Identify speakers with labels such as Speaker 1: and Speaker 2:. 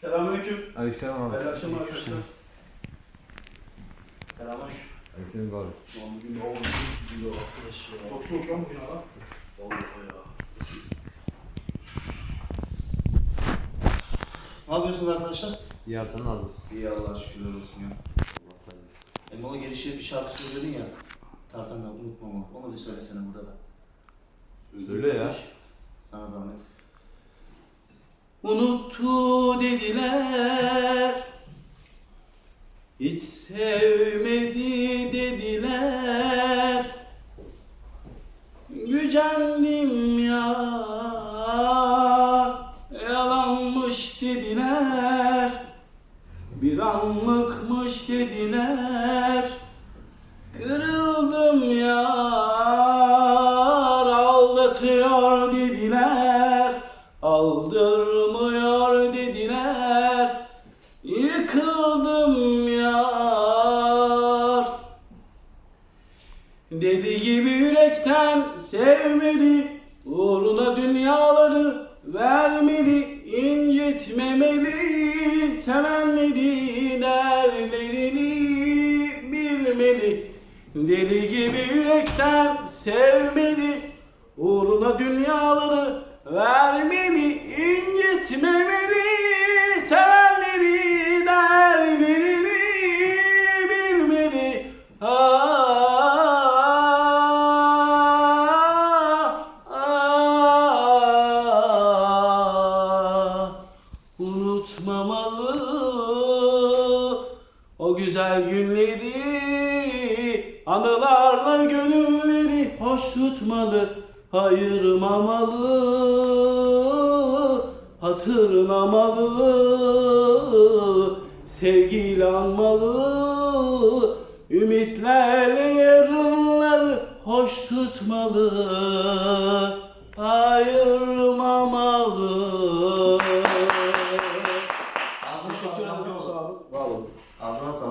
Speaker 1: Selamünaleyküm.
Speaker 2: Aleykümselam abi.
Speaker 1: Hayırlı akşamlar arkadaşlar. Selamünaleyküm.
Speaker 2: Aleykümselam abi.
Speaker 1: Ulan bugün hava çok gidiyor arkadaş ya. Çok soğuk lan bugün hava. Vallahi ya.
Speaker 3: Ne yapıyorsunuz arkadaşlar?
Speaker 2: İyi ne yapıyorsun?
Speaker 3: İyi Allah'a şükürler olsun ya. Elmalı gelişe bir şarkı söyledin ya. Tarkan'dan unutma onu. Onu bir söylesene burada da.
Speaker 2: Söyle ya.
Speaker 3: Sana zahmet. Unuttu dediler. Hiç sevmedi dediler. Gücendim ya. Yalanmış dediler. Bir anlıkmış dediler. Kırıldım ya aldatıyor dediler Aldırmıyor dediler Yıkıldım yar. Dedi gibi yürekten sevmeli Uğruna dünyaları vermeli incitmemeli Sevenleri derlerini bilmeli. Deli gibi yürekten sevmeli Uğruna dünyaları vermeli incitmemeli Sevenleri derlerini bilmeli. Ah, ah, unutmamalı o güzel günleri anılarla gönülleri hoş tutmalı ayırmamalı Hatırlamalı sevgiyle anmalı Ümitlerle yarınları hoş tutmalı. Ayırmamalı Ağzına sağlık. Ağzına sağlık.